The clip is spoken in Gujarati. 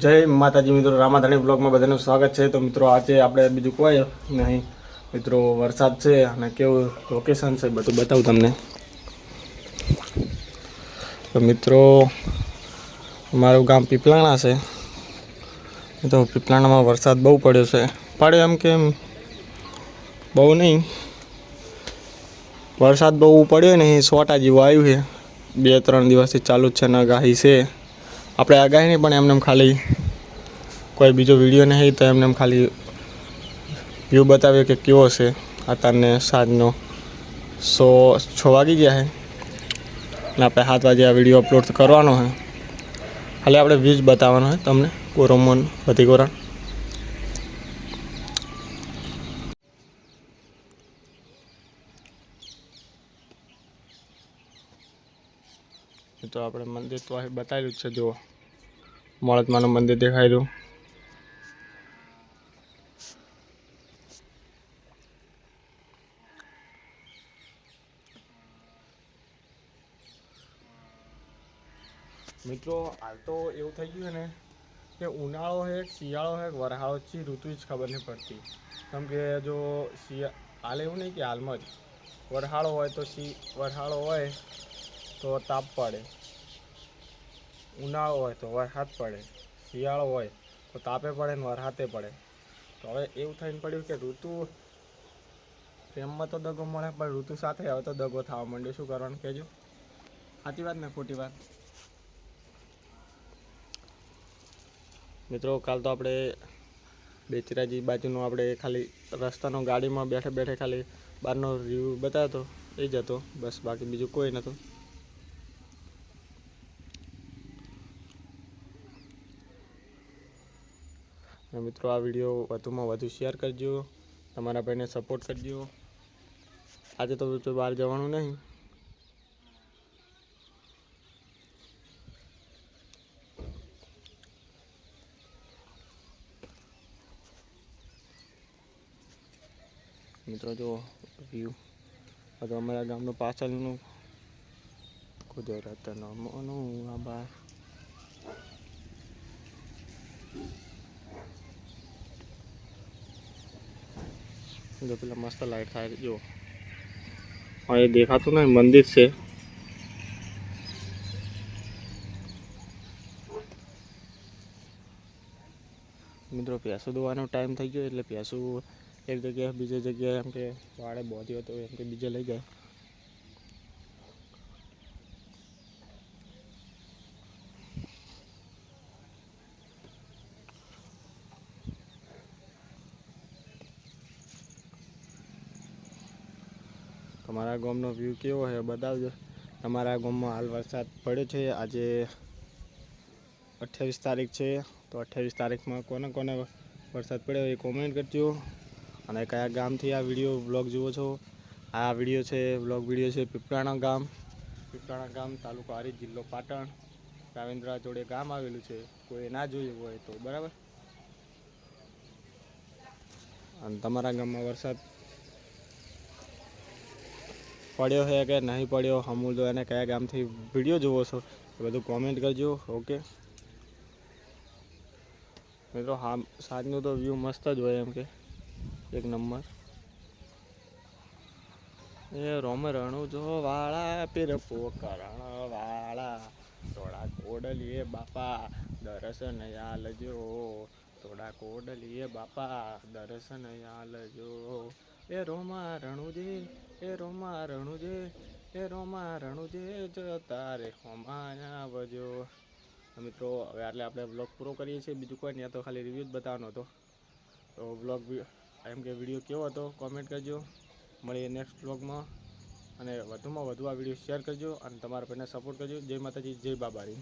જય માતાજી મિત્રો, રામાધાણી બ્લોગમાં બધાનું સ્વાગત છે. તો મિત્રો, આજે આપણે બીજું કોઈ નહીં. મિત્રો, વરસાદ છે અને કેવું લોકેશન છે બધું બતાવું તમને. તો મિત્રો મારું ગામ પીપલાણા છે. તો પીપલાણામાં વરસાદ બહુ પડ્યો છે. પડ્યો એમ કે બહુ નહીં. વરસાદ બહુ પડ્યો નહીં. સોટા જેવું આવ્યું છે. બે ત્રણ દિવસથી ચાલુ જ છે ને, ગાહી છે. આપણે આગાહી નહીં, પણ એમને ખાલી કોઈ બીજો વીડિયો નહીં, તો એમને એમ ખાલી વ્યૂ બતાવ્યો કે કેવો છે. અત્યારને સાંજનો સો, છ વાગી ગયા છે અને આપણે સાત વાગે આ વીડિયો અપલોડ કરવાનો છે ખાલી આપણે વ્યૂઝ બતાવવાનો છે તમને. કોરોમોન વધી કોરણ તો આપણે મંદિર તો અહીં બતાવેલું જ છે, જુઓ. મોળતમાનું મંદિર દેખાય રહ્યું. મિત્રો, હાલ તો એવું થઈ ગયું ને કે ઉનાળો છે, શિયાળો છે, વરહાળો છે, ઋતુ જ ખબર નહીં પડતી. કેમ કે જો શિયા હાલ એવું નહીં કે હાલમાં જ. વરહાળો હોય તો શી વરહાળો હોય તો તાપ પડે. ઉનાળો હોય તો વરસાદ પડે. શિયાળો હોય તો તાપે પડે ને વરસાદે પડે. તો હવે એવું થઈને પડ્યું કે ઋતુ પ્રેમમાં તો દગો મળે, પણ ઋતુ સાથે હવે તો દગો થવા માંડ્યો. શું કરવાનું કહેજો? સાચી વાત ને ખોટી વાત? મિત્રો, કાલ તો આપણે બેચરાજી બાજુનો આપણે ખાલી રસ્તાનો ગાડીમાં બેઠે બેઠે ખાલી બહારનો રિવ્યૂ બતાવ્યો એ જ હતો. બસ, બાકી બીજું કોઈ નહોતું. અને મિત્રો, આ વીડિયો વધુમાં વધુ શેર કરજો, તમારા ભાઈને સપોર્ટ કરજો. આજે તો મિત્રો બહાર જવાનું નહીં. મિત્રો, જો વ્યૂ અમારા ગામનું પાછળનું કુદરત મોનું આભાર. જો પેલા મસ્ત લાઈટ થાય જો હા એ દેખાતું નહીં મંદિર છે મિત્રો ભેંસો દોવાનો ટાઈમ થઈ ગયો એટલે ભેંસું એક જગ્યાએ બીજી જગ્યાએ એમ કે વાળે બોધ્યો હતો એમ કે બીજે લઈ જાય તમારા ગામનો વ્યૂ કેવો છે? બતાવજો. તમારા ગામમાં હાલ વરસાદ પડ્યો છે. આજે અઠ્યાવીસ તારીખ છે. તો અઠ્યાવીસ તારીખમાં કોને કોને વરસાદ પડ્યો એ કોમેન્ટ કરજો. અને કયા ગામથી આ વીડિયો બ્લોગ જુઓ છો? આ વીડિયો છે બ્લોગ વીડિયો છે પીપળાણા ગામ. પીપળાણા ગામ તાલુકો હારી જિલ્લો પાટણ. રાવેન્દ્રા જોડે ગામ આવેલું છે. કોઈ ના જોયું હોય તો બરાબર. અને તમારા ગામમાં વરસાદ પડ્યો છે કે નહીં પડ્યો, અમૂલ તો એને કયા ગામથી વીડિયો જુઓ છો? એ બધું કોમેન્ટ કરજો ઓકે મિત્રો, હા, સાંજનું તો વ્યૂ મસ્ત જ હોય એમ કે. એક નંબર. એ રોમ રણુ જો વાળા પીર પોકરણ વાળા થોડા કોડલીએ બાપા, દર્શન આલજો. થોડા કોડલીએ બાપા, દર્શન આલજો. એ રોમા રણુજે, એ રોમા રણુજે, એ રોમા રણુજે જતા તારે હોમાયા વજો. મિત્રો, હવે એટલે આપણે બ્લોગ પૂરો કરીએ છીએ. બીજું કોઈ નહીં તો ખાલી રિવ્યૂ જ બતાવવાનો હતો. તો બ્લોગ એમ કે વીડિયો કેવો હતો કોમેન્ટ કરજો. મળીએ નેક્સ્ટ બ્લોગમાં અને વધુમાં વધુ આ વીડિયો શેર કરજો અને તમારા ભાઈને સપોર્ટ કરજો. જય માતાજી, જય બાબારી.